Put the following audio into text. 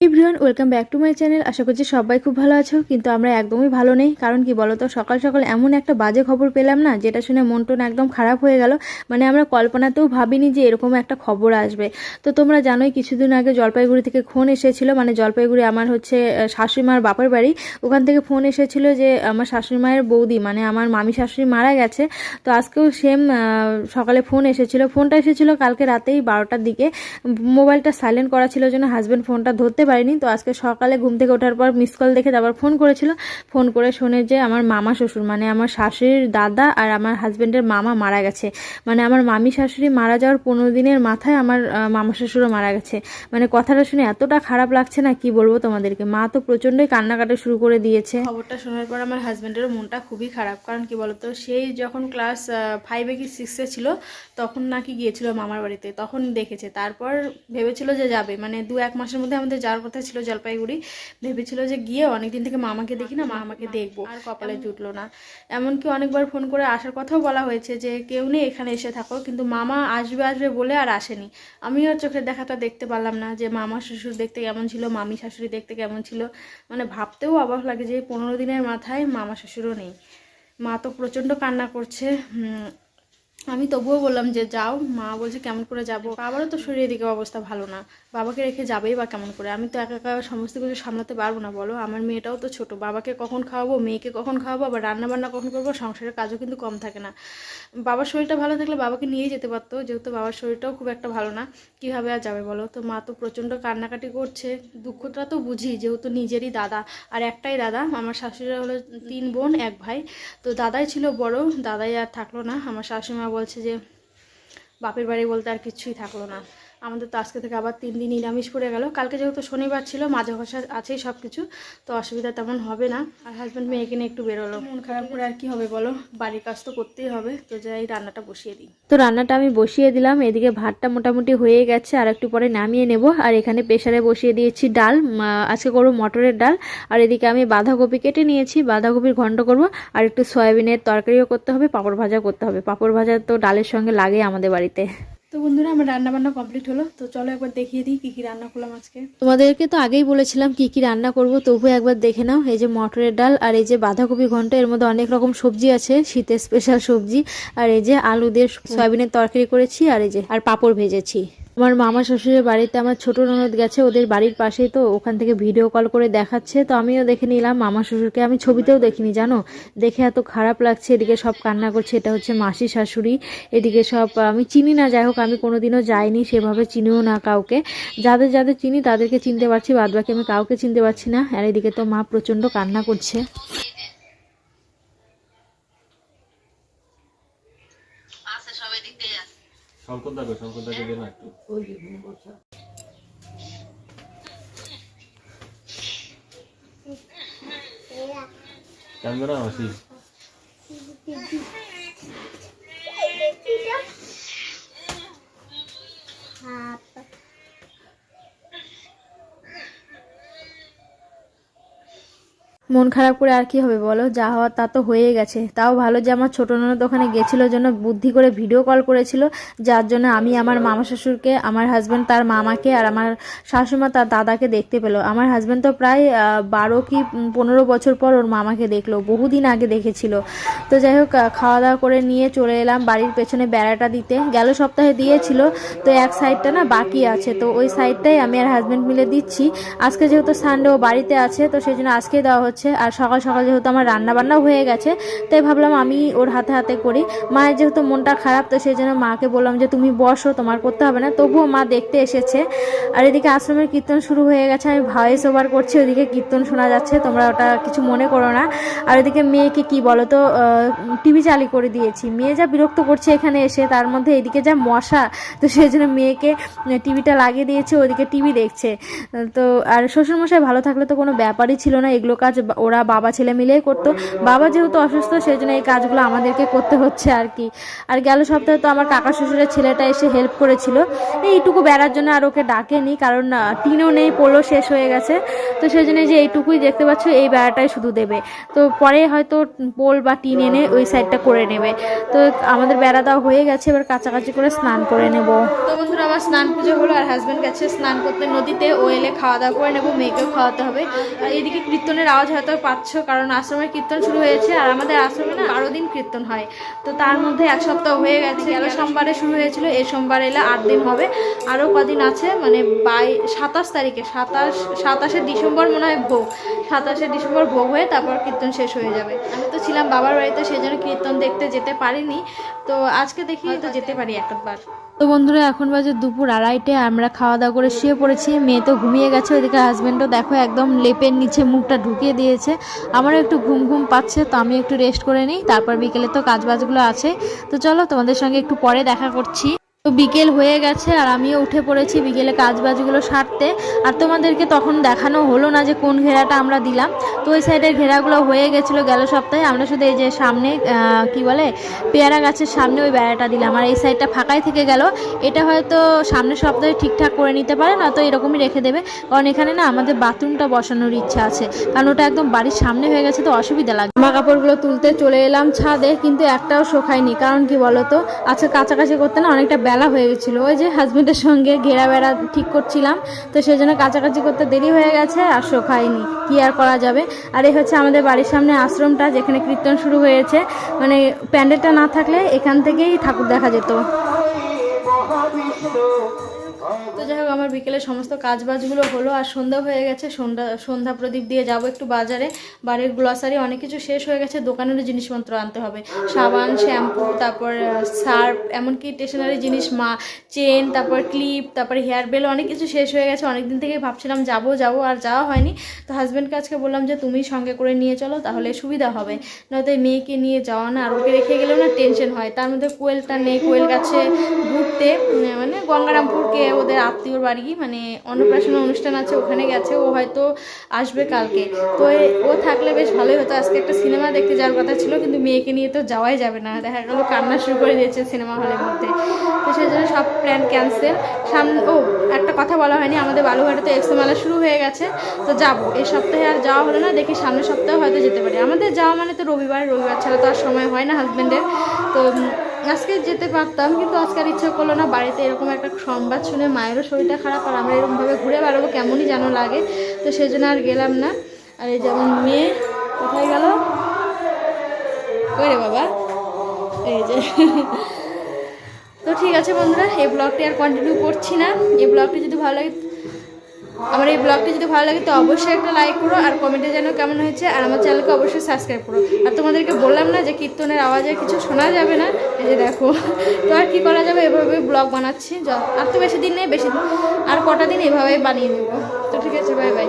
Everyone welcome back to my channel. আশা করছি সবাই খুব ভালো আছো কিন্তু আমরা একদমই ভালো নেই। কারণ কি বলো তো সকাল সকাল এমন একটা বাজে খবর পেলাম না যেটা শুনে মন টন একদম খারাপ হয়ে গেল। মানে আমরা কল্পনাতেও ভাবিনি যে এরকম একটা খবর আসবে। তো তোমরা জানোই কিছুদিন আগে জলপাইগুড়ি থেকে ফোন এসেছিল মানে জলপাইগুড়ি আমার হচ্ছে আহ, শাশুড়ি মার বাপের বাড়ি। ওখান থেকে ফোন এসেছিল যে আমার শাশুড়ি মায়ের বৌদি মানে আমার মামি শাশুড়ি মারা গেছে। তো আজকেও সেম সকালে ফোন এসেছিল। ফোনটা এসেছিল কালকে রাতেই বারোটার দিকে। মোবাইলটা সাইলেন্ট করা ছিল জন্য হাজব্যান্ড ফোনটা ধরতে পারিনি। তো আজকে সকালে ঘুম থেকে ওঠার পর মিস কল দেখে আবার ফোন করেছিল। ফোন করে শুনে যে আমার মামা শ্বশুর মানে আমার শাশুড়ির দাদা আর আমার হাজব্যান্ডের মামা মারা গেছে। মানে আমার মামি শাশুড়ি মারা যাওয়ার পনেরো দিনের মাথায় আমার মামা শ্বশুরও মারা গেছে। মানে কথাটা শুনে এতটা খারাপ লাগছে না, কি বলব তোমাদেরকে? মা তো প্রচণ্ডই কান্নাকাটা শুরু করে দিয়েছে। খবরটা শোনার পর আমার হাজব্যান্ডেরও মনটা খুবই খারাপ। কারণ কি বলতো, সেই যখন ক্লাস ফাইভে কি সিক্সে ছিল, তখন নাকি গিয়েছিল মামার বাড়িতে, তখন দেখেছে। তারপর ভেবেছিল যে যাবে। মানে দু এক মাসের মধ্যে আমাদের যাওয়ার কথা ছিল জলপাইগুড়ি ভেবেছিল যে গিয়ে অনেকদিন থেকে মামাকে দেখি না মা আমাকে দেখব। আর কপালে জুটলো না। এমনকি অনেকবার ফোন করে আসার কথাও বলা হয়েছে যে কেউ নেই এখানে এসে থাকো। কিন্তু মামা আসবে আসবে বলে আর আসেনি। আমিও চোখের দেখাটা দেখতে পারলাম না যে মামা শ্বশুর দেখতে কেমন ছিল মামি শাশুড়ি দেখতে কেমন ছিল। মানে ভাবতেও অবাক লাগে যে পনেরো দিনের মাথায় মামা শ্বশুরও নেই। মা তো প্রচণ্ড কান্না করছে আমি তবুও বললাম যে, যাও, মা বলছে কেমন করে যাব? বাবারও তো শরীরের দিকে অবস্থা ভালো না। বাবাকে রেখে যাবেই বা কেমন করে? আমি তো একা একা সমস্ত কিছু সামলাতে পারব না, বলো। আমার মেয়েটাও তো ছোট। বাবাকে কখন খাওয়াবো? মেয়েকে কখন খাওয়াবো? আবার রান্না বান্না কখন করব? সংসারের কাজও কিন্তু কম থাকে না। বাবার শরীরটা ভালো থাকলে বাবাকে নিয়েই যেতে পারতো, যেহেতু বাবার শরীরটাও খুব একটা ভালো না। কীভাবে আর যাবে, বলো? তো মা তো প্রচণ্ড কান্নাকাটি করছে। দুঃখটা তো বুঝি, যেহেতু নিজেরই দাদা। আর একটাই দাদা, আমার শাশুড়িরা হলো তিন বোন, এক ভাই। তো দাদাই ছিল বড়, দাদাই আর থাকল না। আমার শাশুড়িমা বলছে যে বাপের বাড়ি বলতে আর কিছুই থাকল না। আমাদের তো আজকে থেকে আবার তিন দিন নিরামিষ পড়ে গেল। কালকে যেহেতু শনিবার ছিল মাঝে ঘষা আছেই সব কিছু তো অসুবিধা তেমন হবে না। আর হাজব্যান্ড মেয়েকে নিয়ে একটু বেরোলো। মন খারাপ করে আর কি হবে বলো? বাড়ির কাজ তো করতেই হবে তো যাই রান্নাটা বসিয়ে দিই। তো রান্নাটা আমি বসিয়ে দিলাম এদিকে ভাতটা মোটামুটি হয়ে গেছে আর একটু পরে নামিয়ে নেব। আর এখানে প্রেশারে বসিয়ে দিয়েছি ডাল আজকে করব মটরের ডাল। আর এদিকে আমি বাঁধাকপি কেটে নিয়েছি বাঁধাকপির ঘন্ট করব। আর একটু সয়াবিনের তরকারিও করতে হবে পাঁপড় ভাজা করতে হবে। পাঁপড় ভাজা তো ডালের সঙ্গে লাগে আমাদের বাড়িতে। তো বন্ধুরা আমার রান্না বান্না কমপ্লিট হলো। তো চলো একবার দেখিয়ে দিই কী কী রান্না করলাম আজকে। তোমাদেরকে তো আগেই বলেছিলাম কি কি রান্না করব তবু একবার দেখে নাও। এই যে মটরের ডাল আর এই যে বাঁধাকপি ঘণ্টা এর মধ্যে অনেক রকম সবজি আছে শীতের স্পেশাল সবজি। আর এই যে আলু দিয়ে সয়াবিনের তরকারি করেছি আর এই যে আর পাঁপড় ভেজেছি। আমার মামা শ্বশুরের বাড়িতে আমার ছোট ননদ গেছে, ওদের বাড়ির পাশেই তো ওখান থেকে ভিডিও কল করে দেখাচ্ছে, তো আমিও দেখে নিলাম মামা শ্বশুরকে। আমি ছবিতেও দেখিনি, জানো? দেখে এত খারাপ লাগছে, এদিকে সব কান্না করছে, এটা হচ্ছে মাসি শাশুড়ি, এদিকে সব, আমি চিনি না, যাই হোক, আমি কোনোদিনও যাইনি সেভাবে, চিনিও না কাউকে। যাদের যাদের চিনি, তাদেরকে চিনতে পারছি বাদ বাকি আমি কাউকে চিনতে পারছি না, আর এদিকে তো মা প্রচণ্ড কান্না করছে। শঙ্কর দাকে শঙ্কর দাকে দে না একটু। ক্যামেরা আসি মন খারাপ করে আর কি হবে বলো? যা হওয়ার তা তো হয়ে গেছে। তাও ভালো যে আমার ছোট ননদ ওখানে গেছিল জন্য বুদ্ধি করে ভিডিও কল করেছিল, যার জন্য আমি আমার মামা শ্বশুরকে আমার হাজব্যান্ড তার মামাকে আর আমার শাশুমা তার দাদাকে দেখতে পেল। আমার হাজব্যান্ড তো প্রায় বারো কি পনেরো বছর পর ওর মামাকে দেখল, বহুদিন আগে দেখেছিল। তো যাই হোক খাওয়া দাওয়া করে নিয়ে চলে এলাম বাড়ির পেছনে বেড়াটা দিতে। গেল সপ্তাহে দিয়েছিল, তো এক সাইডটা না বাকি আছে, তো ওই সাইডটাই আমি আর হাজব্যান্ড মিলে দিচ্ছি। আজকে যেহেতু সানডে ও বাড়িতে আছে, তো সেই জন্য আজকেই দেওয়া হচ্ছে। আর সকাল সকাল যেহেতু আমার রান্না বান্নাও হয়ে গেছে, তাই ভাবলাম আমি ওর হাতে হাতে করি। মায়ের যেহেতু মনটা খারাপ, তো সেই জন্য মাকে বললাম যে, তুমি বসো, তোমার করতে হবে না। তবুও মা দেখতে এসেছে। আর এদিকে আশ্রমের কীর্তন শুরু হয়ে গেছে, আমি ভয়েস ওভার করছি, ওদিকে কীর্তন শোনা যাচ্ছে, তোমরা ওটা কিছু মনে করো না। আর ওদিকে মেয়েকে কি বলো তো টিভি চালি করে দিয়েছি। মেয়ে যা বিরক্ত করছে এখানে এসে, তার মধ্যে এদিকে যা মশা, তো সেই জন্য মেয়েকে টিভিটা লাগিয়ে দিয়েছে, ওদিকে টিভি দেখছে। তো, আর শ্বশুরমশাই ভালো থাকলে তো কোনো ব্যাপারই ছিল না, এগুলো কাজ ওরা বাবা ছেলে মিলেই করতো। বাবা যেহেতু অসুস্থ, সেই জন্য এই কাজগুলো আমাদেরকে করতে হচ্ছে আর কি। আর গেল সপ্তাহে তো আমার কাকা শ্বশুরের ছেলেটা এসে হেল্প করেছিল। এইটুকু বেড়ার জন্য আর ওকে ডাকেনি, কারণ টিনও নেই পোলো শেষ হয়ে গেছে। তো সেই জন্য যে এইটুকুই দেখতে পাচ্ছ, এই বেড়াটাই শুধু দেবে। তো পরে হয়তো পোল বা টিন এনে ওই সাইডটা করে নেবে। তো আমাদের বেড়া দেওয়া হয়ে গেছে, এবার কাছাকাছি করে স্নান করে নেব। তো বন্ধুরা, আমার স্নান পুজো হলো আর হাজব্যান্ড গেছে স্নান করতে নদীতে। ও এলে খাওয়া দাওয়া করে নেব, মেয়েকেও খাওয়াতে হবে। আর এদিকে কীর্তনের আওয়াজ হয়তো পাচ্ছ, কারণ আশ্রমের কীর্তন শুরু হয়েছে আর আমাদের আশ্রমে না বারো দিন কীর্তন হয়। তো তার মধ্যে এক সপ্তাহ হয়ে গেছে। গেল সোমবারে শুরু হয়েছিল এই সোমবার এলে আট দিন হবে। আরও কদিন আছে মানে বাই, সাতাশ তারিখে, সাতাশ, সাতাশে ডিসেম্বর মনে হয় ভোগ। সাতাশে ডিসেম্বর ভোগ হয়ে তারপর কীর্তন শেষ হয়ে যাবে। আমি তো ছিলাম বাবার বাড়িতে সেই জন্য কীর্তন দেখতে যেতে পারিনি। তো আজকে দেখি তো যেতে পারি একবার তো বন্ধুরা, এখন বাজে দুপুর আড়াইটে, আমরা খাওয়া দাওয়া করে শুয়ে পড়েছি। মেয়ে তো ঘুমিয়ে গেছে, ওইদিকে হাজব্যান্ডও দেখো একদম লেপের নিচে মুখটা ঢুকিয়ে দিয়েছে। আমারও একটু ঘুম ঘুম পাচ্ছে, তো আমি একটু রেস্ট করে নিই। তারপর বিকেলে তো কাজবাজগুলো আছে। তো চলো তোমাদের সঙ্গে একটু পরে দেখা করছি। তো বিকেল হয়ে গেছে আর আমিও উঠে পড়েছি বিকেলে কাজ বাজগুলো সারতে। আর তোমাদেরকে তখন দেখানো হলো না যে কোন ঘেরাটা আমরা দিলাম। তো ওই সাইডের ঘেরাগুলো হয়ে গেছিল গেল সপ্তাহে। আমরা শুধু এই যে সামনে কি বলে, পেয়ারা গাছের সামনে ওই বেড়াটা দিলাম। আর এই সাইডটা ফাঁকাই থেকে গেল। এটা হয়তো সামনের সপ্তাহে ঠিকঠাক করে নিতে পারে না তো এরকমই রেখে দেবে। কারণ এখানে না আমাদের বাথরুমটা বসানোর ইচ্ছা আছে। কারণ ওটা একদম বাড়ির সামনে হয়ে গেছে, তো অসুবিধা লাগে জামা কাপড়গুলো তুলতে চলে এলাম ছাদে, কিন্তু একটাও শোকায়নি। কারণ কি বলতো আচ্ছা কাছাকাছি করতে না অনেকটা বেলা হয়ে গেছিল। ওই যে হাজব্যান্ডের সঙ্গে ঘেরা বেড়া ঠিক করছিলাম, তো সেই জন্য কাছাকাছি করতে দেরি হয়ে গেছে আর শোকায়নি। কি আর করা যাবে? আর এই হচ্ছে আমাদের বাড়ির সামনে আশ্রমটা, যেখানে কীর্তন শুরু হয়েছে। মানে প্যান্ডেলটা না থাকলে এখান থেকেই ঠাকুর দেখা যেত। যাই হোক, আমার বিকেলে সমস্ত কাজ বাজগুলো হলো আর সন্ধ্যা হয়ে গেছে। সন্ধ্যা সন্ধ্যা প্রদীপ দিয়ে যাব একটু বাজারে। বাড়ির গ্লসারি অনেক কিছু শেষ হয়ে গেছে, দোকানেরও জিনিসপত্র আনতে হবে। সাবান, শ্যাম্পু, তারপর সার্ফ, এমনকি স্টেশনারি জিনিস, মা, চেন, তারপর ক্লিপ, তারপর হেয়ার বেল, অনেক কিছু শেষ হয়ে গেছে। অনেক দিন থেকেই ভাবছিলাম যাব যাব, আর যাওয়া হয়নি। তো হাজব্যান্ডকে আজকে বললাম যে, তুমি সঙ্গে করে নিয়ে চলো, তাহলে সুবিধা হবে। নয়তো মেয়েকে নিয়ে যাওয়া না, আর ওকে রেখে গেলেও না টেনশন হয়। তার মধ্যে কোয়েলটা নেই, কোয়েল গাছে ঘুরতে মানে গঙ্গারামপুরকে ওদের আত্মীয়র বাড়ি মানে অন্নপ্রাশন অনুষ্ঠান আছে, ওখানে গেছে, ও হয়তো আসবে কালকে। তো ও থাকলে বেশ ভালোই হতো। আজকে একটা সিনেমা দেখতে যাওয়ার কথা ছিল, কিন্তু মেয়েকে নিয়ে তো যাওয়াই যাবে না। দেখা গেলো কান্না শুরু করে দিয়েছে সিনেমা হলের মধ্যে। তো সেই জন্য সব প্ল্যান ক্যান্সেল। সামনে, ও, একটা কথা বলা হয়নি। আমাদের বালুঘাটে তো এক্সো মেলা শুরু হয়ে গেছে। তো যাব। এই সপ্তাহে আর যাওয়া হলো না, দেখি সামনের সপ্তাহে হয়তো যেতে পারি। আমাদের যাওয়া মানে তো রবিবার রবিবার ছাড়া তো আর সময় হয় না হাজব্যান্ডের তো আজকে যেতে পারতাম, কিন্তু আজকে আর ইচ্ছা করল না। বাড়িতে এরকম একটা সংবাদ শুনে মায়েরও শরীরটা খারাপ আর আমরা এরকমভাবে ঘুরে বেড়াবো, কেমনই যেন লাগে। তো সেই জন্য আর গেলাম না। আর এই যেমন মেয়ে কোথায় গেল? ওই রে বাবা। এই যে। তো ঠিক আছে বন্ধুরা, এই ব্লগটি আর কন্টিনিউ করছি না। এই ব্লগটি যদি ভালো লাগে আমার এই ব্লগটি যদি ভালো লাগে তো অবশ্যই একটা লাইক করো আর কমেন্টে যেন কেমন হয়েছে। আর আমার চ্যানেলকে অবশ্যই সাবস্ক্রাইব করো। আর তোমাদেরকে বললাম না যে কীর্তনের আওয়াজে কিছু শোনা যাবে না? এই যে দেখো। তো আর কী করা যাবে? এভাবে ব্লগ বানাচ্ছি। আর তো বেশি দিন নেই, বেশি আর কটা দিন এভাবেই বানিয়ে নেব। তো ঠিক আছে বাই বাই